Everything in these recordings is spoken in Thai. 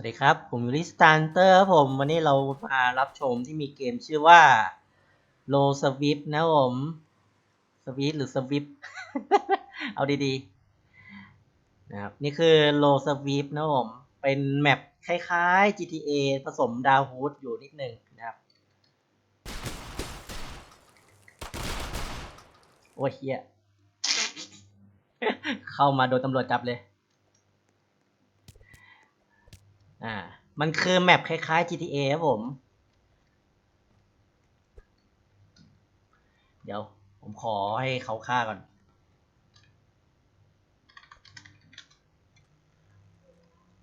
วัสดีครับ ผมยูริสตานเตอร์ครับผม วันนี้เรามารับชมที่มีเกมชื่อว่าโลสวิปนะผมสวิปหรือสวิปเอาดีๆนะครับนี่คือโลสวิปนะผม เป็นแมปคล้ายๆ GTA ผสมดาวฮูดอยู่นิดหนึ่งนะครับ โอ้ยเฮียเข้ามาโดนตำรวจจับเลย อ่า มันคือแมปคล้ายๆ GTA ครับผม เดี๋ยว ผมขอให้เขาฆ่าก่อน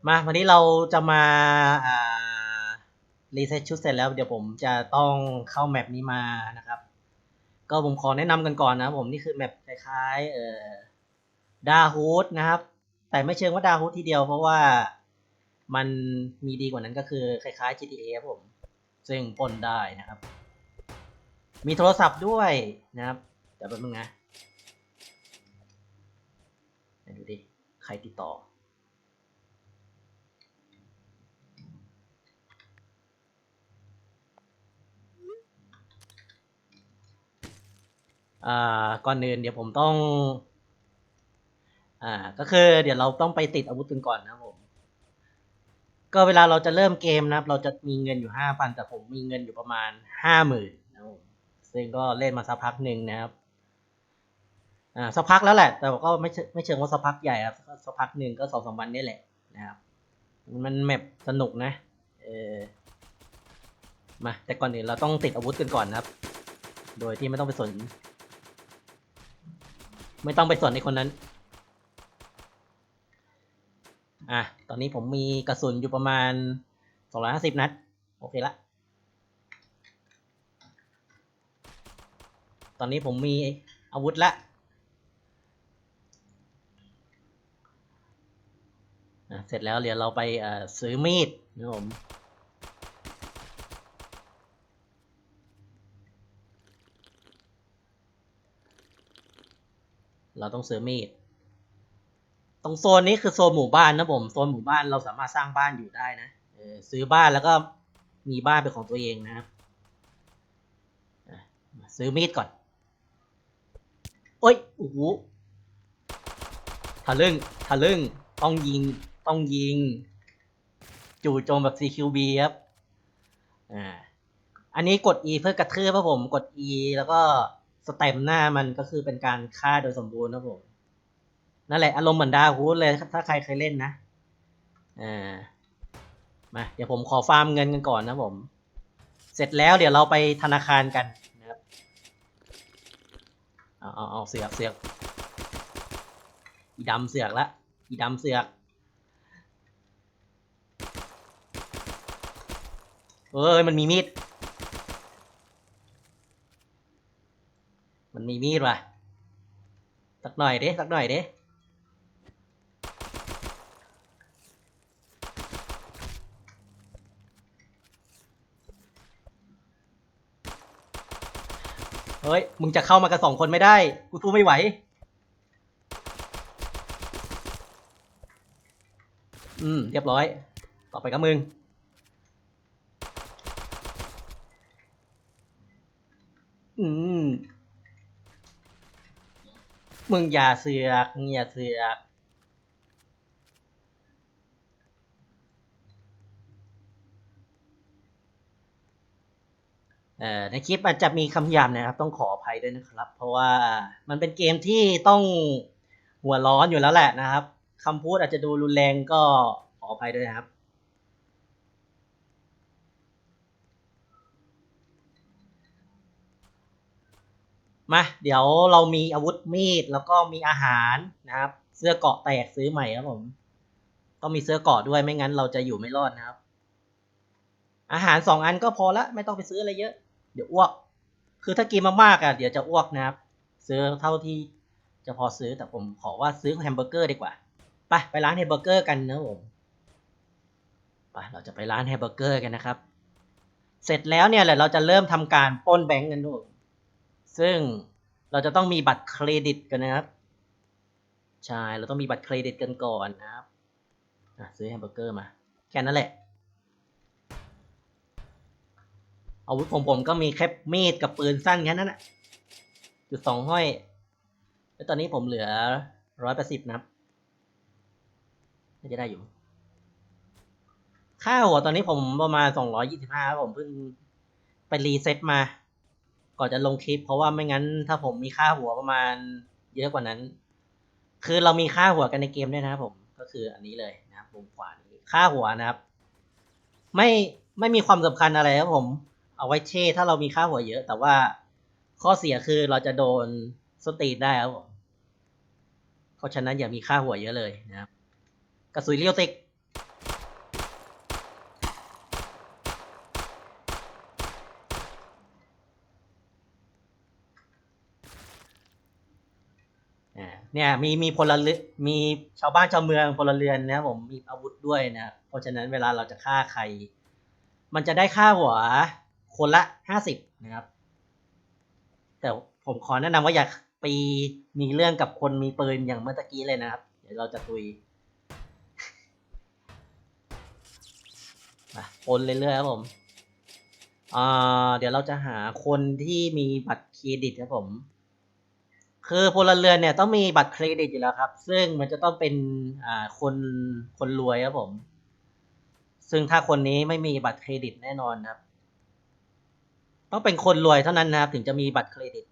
มา วันนี้เราจะมา อ่า รีเซ็ตชุดเสร็จแล้วเดี๋ยวผมจะต้องเข้าแมปนี้มานะครับ ก็ผมขอแนะนำกันก่อนนะครับผมนี่คือแมปคล้ายๆ เอ่อดาฮูดนะครับ แต่ไม่เชิงว่าดาฮูดทีเดียวเพราะว่า มันมีดีกว่านั้นก็คือคล้ายๆ GTA ครับผม ซึ่งปนได้นะครับ มีโทรศัพท์ด้วยนะครับเดี๋ยวแป๊บนึงนะดูดิ ใครติดต่อ อ่า ก่อนอื่นเดี๋ยวผมต้อง อ่า ก็คือเดี๋ยวเราต้องไปติดอาวุธกันก่อนนะครับผม ก็เวลาเราจะเริ่มเกมนะครับ เราจะมีเงินอยู่ห้าพันแต่ผมมีเงินอยู่ประมาณห้าหมื่นนะครับซึ่งก็เล่นมาสักพักหนึ่งนะครับอ่าสักพักแล้วแหละ แต่ก็ไม่ไม่เชิงว่าสักพักใหญ่ครับสักพักหนึ่งก็สองสามวันนี่แหละนะครับ มันแมปสนุกนะ เออมาแต่ก่อนอื่นเราต้องติดอาวุธกันก่อนนะครับ โดยที่ไม่ต้องไปสน ไม่ต้องไปสนในคนนั้น อะ ตอนนี้ผมมีกระสุนอยู่ประมาณ250นัด โอเคละ ตอนนี้ผมมีอาวุธละเสร็จแล้วเดี๋ยวเราไปซื้อมีดนะผมเราต้องซื้อมีด รงโซนนี้คือโซนหมู่บ้านนะผมโซนหมู่บ้านเราสามารถสร้างบ้านอยู่ได้นะเออซื้อบ้านแล้วก็มีบ้านเป็นของตัวเองนะครับซื้อมีดก่อน โอ้ยโอ้โหทะลึ่งทะลึ่งต้องยิงต้องยิง จู่โจมแบบ CQB ครับอ่าอันนี้กด E เพื่อกระทืบครับผมกด E แล้วก็สเต็มหน้ามันก็คือเป็นการฆ่าโดยสมบูรณ์นะผม นั่นแหละอารมณ์เหมือนดาฮูดเลยถ้าใครเคยเล่นนะอ่ามาเดี๋ยวผมขอฟาร์มเงินกันก่อนนะผม เสร็จแล้วเดี๋ยวเราไปธนาคารกันนะครับเอาเอาเอาเสือกเสือกอีดำเสือกละอีดำเสือกเอ้ยมันมีมีด มันมีมีดว่ะสักหน่อยเด้สักหน่อยเด้ เฮ้ย มึงจะเข้ามากันสองคนไม่ได้ กูสู้ไม่ไหว อืม เรียบร้อย ต่อไปกับมึง อืม มึงอย่าเสือกอย่าเสือก เอ่อ ในคลิปอาจจะมีคำหยาบนะครับ ต้องขออภัยด้วยนะครับ เพราะว่ามันเป็นเกมที่ต้องหัวร้อนอยู่แล้วแหละนะครับคำพูดอาจจะดูรุนแรงก็ขออภัยด้วยนะครับ มาเดี๋ยวเรามีอาวุธมีดแล้วก็มีอาหารนะครับ เสื้อเกาะแตกซื้อใหม่ครับผมต้องมีเสื้อเกาะด้วยไม่งั้นเราจะอยู่ไม่รอดนะครับ อาหารสองอันก็พอละไม่ต้องไปซื้ออะไรเยอะ เดี๋ยวอ้วก คือถ้ากินมากๆอะเดี๋ยวจะอ้วกนะครับ ซื้อเท่าที่จะพอซื้อแต่ผมขอว่าซื้อแฮมเบอร์เกอร์ดีกว่า ไปไปร้านแฮมเบอร์เกอร์กันนะผมไปเราจะไปร้านแฮมเบอร์เกอร์กันนะครับ เสร็จแล้วเนี่ยแหละเราจะเริ่มทำการป้นแบงก์กันด้วยซึ่งเราจะต้องมีบัตรเครดิตกันนะครับ ใช่ เราต้องมีบัตรเครดิตกันก่อนนะครับอะซื้อแฮมเบอร์เกอร์มา แค่นั้นแหละ อาวุธของผมก็มีแค่มีดกับปืนสั้นแค่นั้นแหละจุดสองห้อย แล้วตอนนี้ผมเหลือร้อยแปดสิบนะครับน่าจะได้อยู่ ค่าหัวตอนนี้ผมประมาณสองร้อยี่สิบห้าผมเพิ่งไปรีเซ็ตมา ก่อนจะลงคลิป เพราะว่าไม่งั้นถ้าผมมีค่าหัวประมาณเยอะกว่านั้น คือเรามีค่าหัวกันในเกมด้วยนะครับผม ก็คืออันนี้เลยนะครับมุมขวานี้ค่าหัวนะครับ ไม่ไม่มีความสำคัญอะไรครับผม เอาไว้เช่ถ้าเรามีค่าหัวเยอะ แต่ว่าข้อเสียคือเราจะโดนสตรีทได้ครับผมเพราะฉะนั้นอย่ามีค่าหัวเยอะเลยนะครับกระสุนเรียวติกเนี่ยมีมีพลเรือนมีชาวบ้านชาวเมืองพลเรือนนะครับผมมีอาวุธด้วยนะเพราะฉะนั้นเวลาเราจะฆ่าใคร มันจะได้ค่าหัว คนละห้าสิบนะครับ แต่ผมขอแนะนำว่าอย่าไปมีเรื่องกับคนมีปืนอย่างเมื่อตะกี้เลยนะครับ เดี๋ยวเราจะตุยมาปนเรื่อยๆครับผมอ่าเดี๋ยวเราจะหาคนที่มีบัตรเครดิตครับผม คือพลเรือนเนี่ยต้องมีบัตรเครดิตอยู่แล้วครับ ซึ่งมันจะต้องเป็นอ่าคนคนรวยครับผม ซึ่งถ้าคนนี้ไม่มีบัตรเครดิตแน่นอนครับ ต้องเป็นคนรวยเท่านั้นนะครับ ถึงจะมีบัตรเครดิต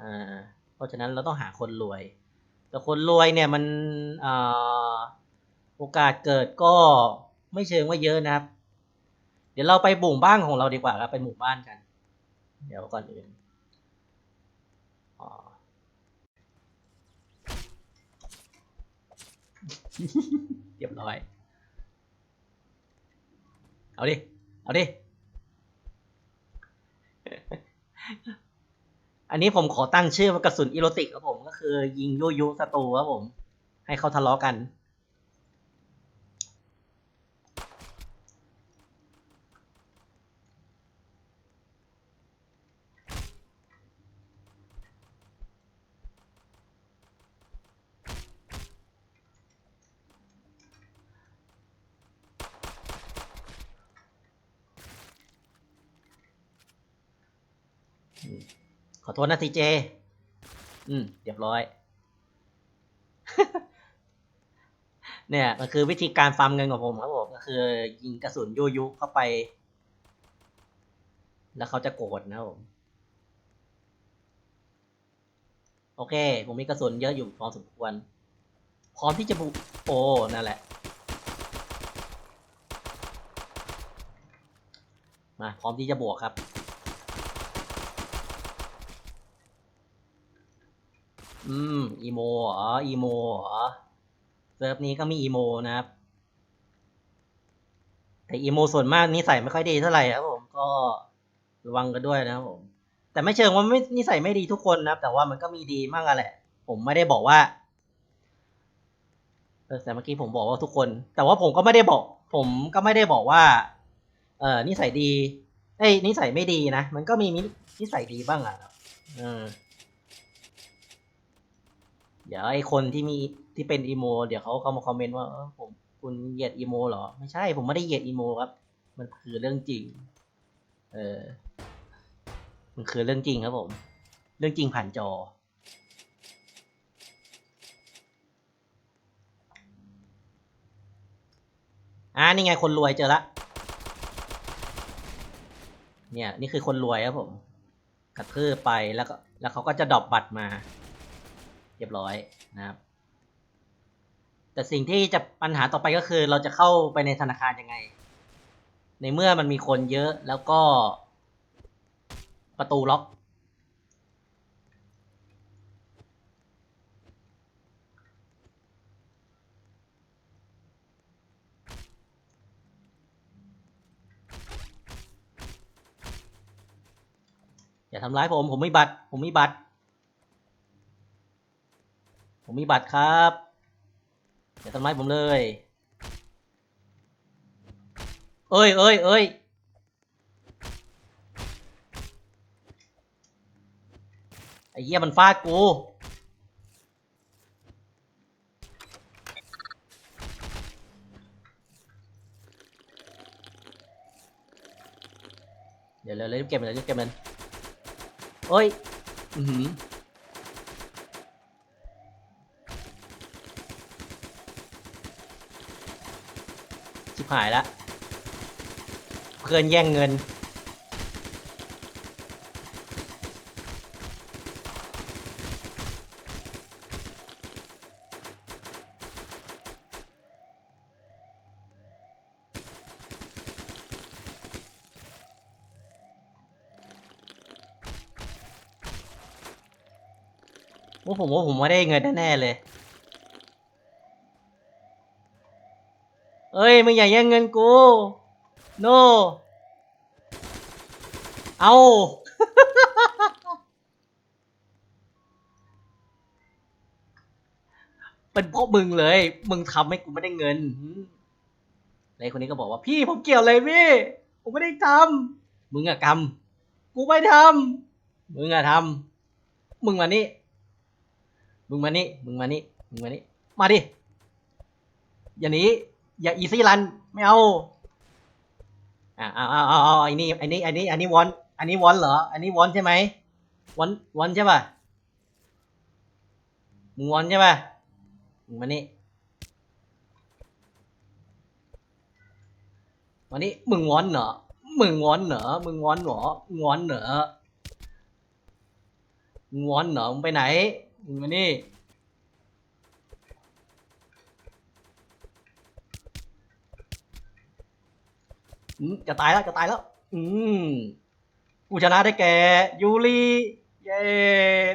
อ่าเพราะฉะนั้นเราต้องหาคนรวย แต่คนรวยเนี่ยมันอ่าโอกาสเกิดก็ไม่เชิงว่าเยอะนะครับ เดี๋ยวเราไปบุ่งบ้านของเราดีกว่าครับไปหมู่บ้านกัน เดี๋ยวก่อนอื่นอ๋อเรียบร้อย เอาดิ เอาดิ อันนี้ผมขอตั้งชื่อว่ากระสุนอีโรติกครับผม ก็คือยิงยุยุศัตรูครับผม ให้เขาทะเลาะกัน ขอโทษนะทีเจ อืม เรียบร้อย เนี่ยมันคือวิธีการฟาร์มเงินของผมครับผมก็คือ ยิงกระสุนยุยุเข้าไป แล้วเขาจะโกรธนะผม โอเค ผมมีกระสุนเยอะอยู่พอสมควร พร้อมที่จะบุกโอ้นั่นแหละ มาพร้อมที่จะบวกครับ อืมอีโมเหรออีโมเหรอเซิร์ฟนี้ก็มีอีโมนะครับ แต่อีโมส่วนมากนิสัยไม่ค่อยดีเท่าไหร่ครับผมก็ระวังกันด้วยนะครับผม แต่ไม่เชิงว่าไม่นิสัยไม่ดีทุกคนนะครับ แต่ว่ามันก็มีดีมากอะแหละ ผมไม่ได้บอกว่าแต่เมื่อกี้ผมบอกว่าทุกคน แต่ว่าผมก็ไม่ได้บอก ผมก็ไม่ได้บอกว่า เออนิสัยดี เอ้ยนิสัยไม่ดีนะมันก็มีนิสัยดีบ้างอะครับเออเดี๋ยวไอคนที่มีที่เป็นอีโม เดี๋ยวเขาเข้ามาคอมเมนต์ว่าเออผมคุณเหยียดอีโมเหรอ ไม่ใช่ผมไม่ได้เหยียดอีโมครับ มันคือเรื่องจริง เออ มันคือเรื่องจริงครับผม เรื่องจริงผ่านจอ อ่านี่ไงคนรวยเจอละ เนี่ย นี่คือคนรวยครับผม กระทืบไปแล้วก็ แล้วเขาก็จะดรอปบัตรมา รียบร้อยนะครับ แต่สิ่งที่จะปัญหาต่อไปก็คือ เราจะเข้าไปในธนาคารยังไง ในเมื่อมันมีคนเยอะแล้วก็ ประตูล็อกอย่าทำร้ายผม ผมไมีบัตร ผมไมีบัตร มมีบัตรครับอย่าทำร้ายผมเลย เอ้ยเอ้ยเอ้ยไอ้เหี้ยมันฟาดกู เดี๋ยวเร็วๆรีเก็บมันเร็วเก็บมันเอ้ย อือหือ ชิบหายละเพื่อนแย่งเงินว่าผมว่าผมไม่ได้เงินแน่ๆเลย เอ้ยมึงอย่าแย่งเงินกู โน เอาเป็นเพราะมึงเลย มึงทำให้กูไม่ได้เงินไอ้คนนี้ก็บอกว่าพี่ผมเกี่ยวเลยพี่ ผมไม่ได้ทำมึงอะกำกูไม่ทำมึงอะทำมึงมานี่ มึงมานี่ มึงมานี่ มึงมานี่ มาดิ อย่าหนี อย่าอีซี่รันไม่เอาอ่าเอาเอาเอาอาอ้นี่ไอ้นี่ไอ้นี่อันนี้วอนอันนี้วอนเหรอ อันนี้วอนใช่ไหมวอนวอนใช่ป่ะมึงวอนใช่ป่ะมึงมานี่มานี่มึงวอนเหรอมึงวอนเหรอมึงวอนเหรอมึงวอนเหรอมึงวอนเหรอมึงไปไหนมึงมานี่ จะตายแล้วจะตายแล้ว อืมกูชนะได้แก่ยูรีเย้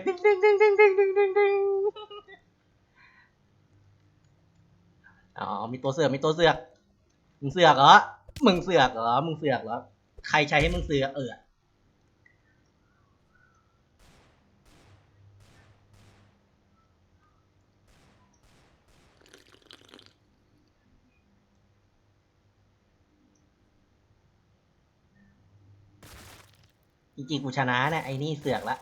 ดิ้งดิ้งดิ้งดิ้งดิ้งดิ้งดิ้งดิ้งอ๋อมีตัวเสือกมีตัวเสือกมึงเสือกเหรอมึงเสือกเหรอมึงเสือกเหรอใครใช้ให้มึงเสือกเออ จริงๆกูชนะเนี่ยไอ้นี่เสือกละ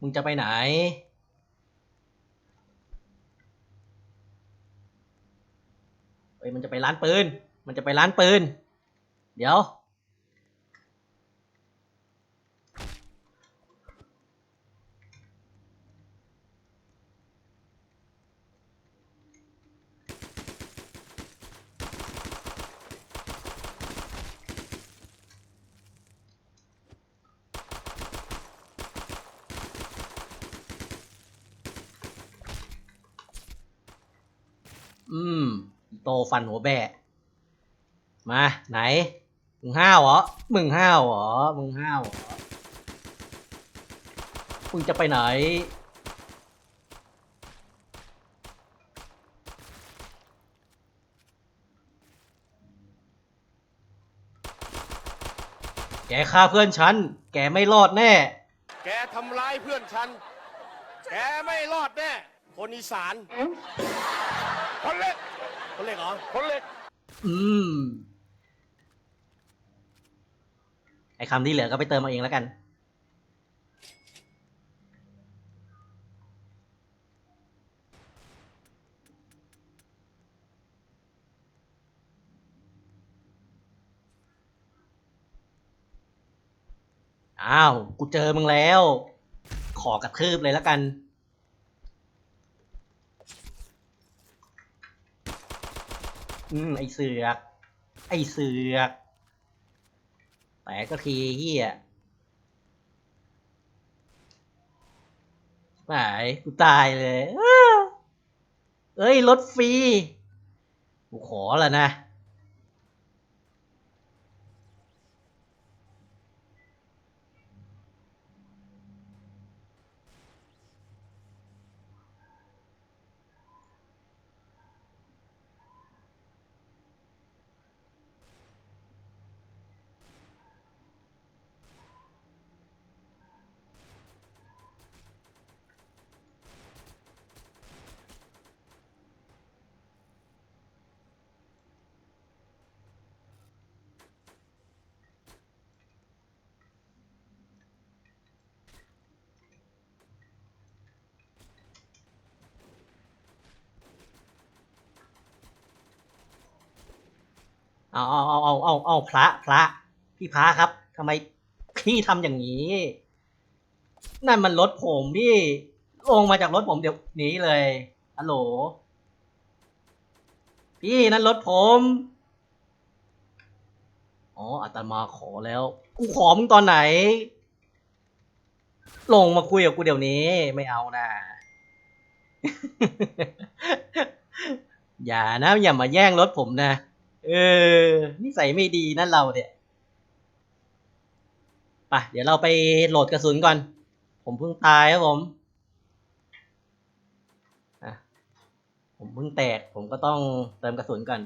มึงจะไปไหน เอ้ย มันจะไปร้านปืน มันจะไปร้านปืน เดี๋ยว อืม โตฟันหัวแบะ มาไหน มึงห้าวเหรอ มึงห้าวเหรอ มึงห้าวเหรอ มึงจะไปไหน แกฆ่าเพื่อนฉัน แกไม่รอดแน่ แกทำร้ายเพื่อนฉัน แกไม่รอดแน่ คนอีสาน คนเล็ก คนเล็กเหรอคนเล็ก อืม ไอคำที่เหลือก็ไปเติมเอาเองแล้วกัน อ้าว กูเจอมึงแล้ว ขอกระทืบเลยแล้วกัน อืมไอเสือก ไอเสือกแต่ก็ทีเฮียหายกูตายเลย เอ้ย รถฟรี กูขอแล้วนะ เอาเอาเอาเอาเอาเอาพระพระ พี่พระครับทำไมพี่ทำอย่างนี้ นั่นมันรถผมพี่ลงมาจากรถผมเดี๋ยวนี้เลยฮัลโหล พี่นั่นรถผมอ๋ออาตมาขอแล้ว กูขอมึงตอนไหน ลงมาคุยกับกูเดี๋ยวนี้ ไม่เอานะ อย่านะ อย่ามาแย่งรถผมนะ เออนิสัยไม่ดีนั่นเราเนี่ยไปเดี๋ยวเราไปโหลดกระสุนก่อน ผมเพิ่งตายครับผมผมเพิ่งแตก ผมก็ต้องเติมกระสุนก่อน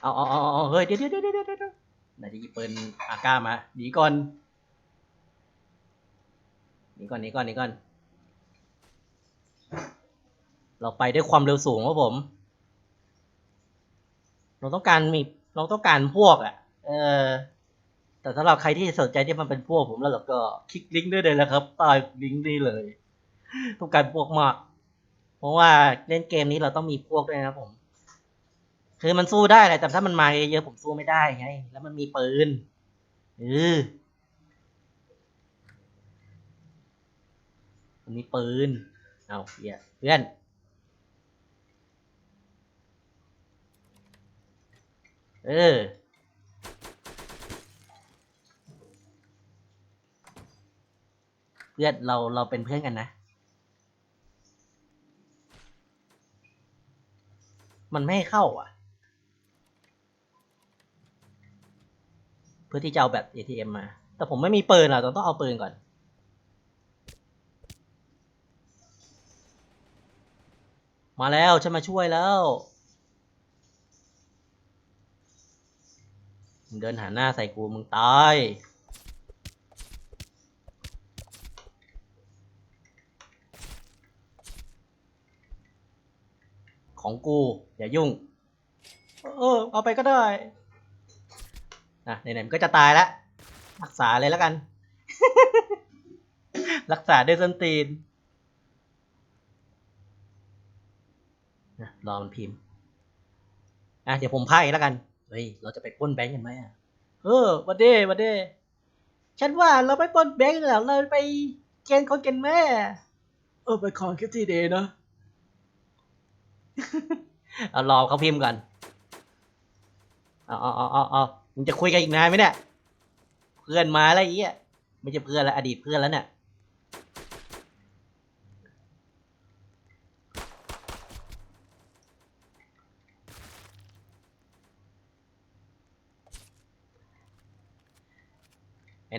เอาเอาเอาเฮ้ยเดี๋ยวเดี๋ยวเดี๋ยวเดี๋ยวเดี๋ยวไหนจะหยิบปืนอาก้ามาหนีก่อนหนีก่อนหนีก่อนหนีก่อน เราไปด้วยความเร็วสูงครับผม เราต้องการมีเราต้องการพวกอะ่ะ เออ แต่สำหรับใครที่สนใจที่มันเป็นพวกผมแล้วเราก็คลิกลิงก์ได้เลยนะครับใต้ลิงก์นี้เลย ต้องการพวกมาก เพราะว่าเล่นเกมนี้เราต้องมีพวกด้วยนะครับผม คือมันสู้ได้แหละแต่ถ้ามันมาเยอะผมสู้ไม่ได้ไง แล้วมันมีปืนเออมันมีปืน เอาเหี้ยเพื่อน เออ เพื่อนเราเราเป็นเพื่อนกันนะ มันไม่ให้เข้าอะ เพื่อที่จะเอาแบบ ATM มา แต่ผมไม่มีปืนอะต้องต้องเอาปืนก่อนมาแล้วฉันมาช่วยแล้ว มึงเดินหาหน้าใส่กูมึงตายของกู อย่ายุ่ง เออ เอาไปก็ได้นะไหนๆมันก็จะตายแล้ว รักษาเลยแล้วกัน รักษาด้วยส้นตีนนะรอมันพิมพ์อะเดี๋ยวผมพากอีกแล้วกัน เฮ้ย เราจะไปปล้นแบงก์กันไหมอะเออวันเด้วันเด้ฉันว่าเราไปปล้นแบงก์แล้วเราไปเกณฑ์คนเกณฑ์แม่ เออไปคอนแคททีเดย์นะเอารอเขาพิมพ์ก่อนเอาเอาเอาเอาเอามึงจะคุยกันอีกนานไหมเนี่ย เพื่อนมาแล้วไอ้เหี้ยไม่ใช่เพื่อนแล้วอดีตเพื่อนแล้วเนี่ย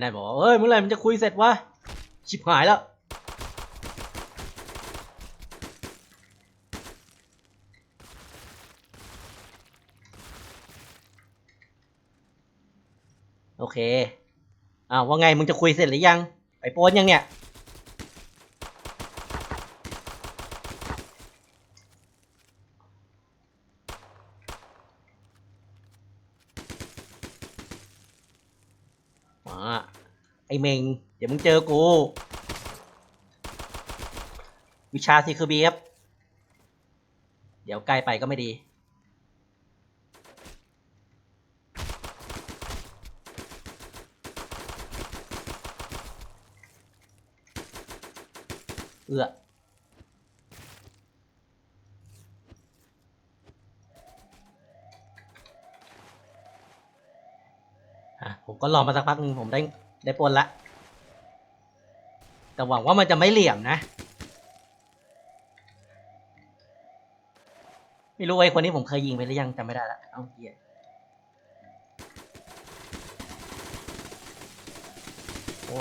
นายบอกว่าเฮ้ยเมื่อไหร่มันจะคุยเสร็จวะชิบหายแล้ว โอเคอ้าวว่าไงมึงจะคุยเสร็จหรือยัง ไปโปนยังเนี่ย มา ไอเมงเดี๋ยวมึงเจอกู วิชาซีคือบีฟเดี๋ยวใกล้ไปก็ไม่ดี เอื้ออะผมก็รอมาสักพักนึงผมได้ ได้ปล้นละ แต่หวังว่ามันจะไม่เหลี่ยมนะ ไม่รู้ไอ้คนนี้ผมเคยยิงไปหรือยังจำไม่ได้ละ เอาเหี้ยโอ้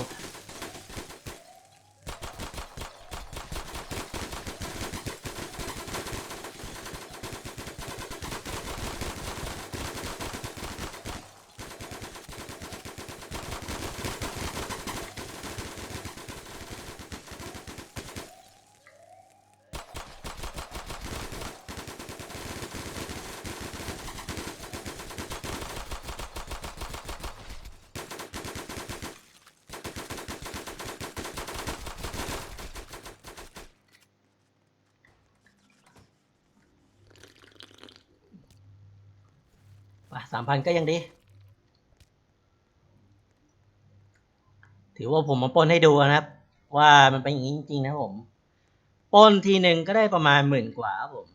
สามพันก็ยังดี ถือว่าผมมาป้นให้ดูนะครับ ว่ามันเป็นอย่างนี้จริงๆนะผมป้นทีหนึ่งก็ได้ประมาณหมื่นกว่าครับผม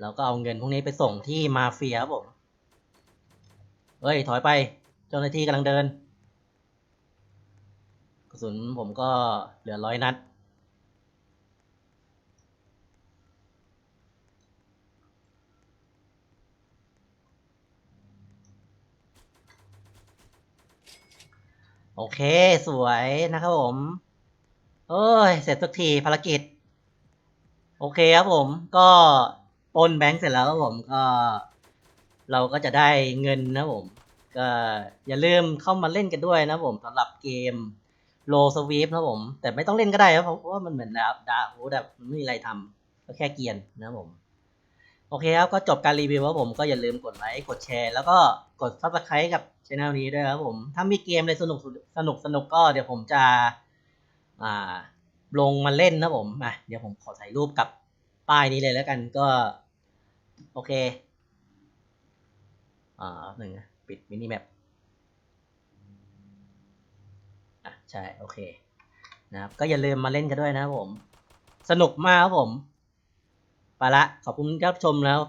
แล้วก็เอาเงินพวกนี้ไปส่งที่มาเฟียครับผมเฮ้ย ถอยไป เจ้าหน้าที่กำลังเดิน กระสุนผมก็เหลือร้อยนัด โอเค สวยนะครับผม เอ้ย เสร็จสักทีภารกิจ โอเคครับผมก็ปนแบงค์เสร็จแล้วครับผมก็เราก็จะได้เงินนะครับผมก็อย่าลืมเข้ามาเล่นกันด้วยนะครับผมสำหรับเกมโลสวีปนะครับผม แต่ไม่ต้องเล่นก็ได้ครับเพราะว่ามันเหมือนดาบดาบโอ้แบบไม่มีอะไรทำก็แค่เกียนนะครับผม อเคครับก็จบการรีวิวครับผมก็อย่าลืมกดไลค์กดแชร์ แล้วก็กด subscribe กับช่องนี้ด้วยครับผมถ้ามีเกมอะไรสนุกสนุกสนุกก็เดี๋ยวผมจะอ่าลงมาเล่นนะผมอะเดี๋ยวผมขอถ่ายรูปกับป้ายนี้เลยแล้วกันก็ โอเคอ่าหนึ่งปิดมินิแมปอะใช่โอเคนะครับก็อย่าลืมมาเล่นกันด้วยนะครับผม สนุกมากครับผม ไปละขอบคุณที่รับชมแล้ว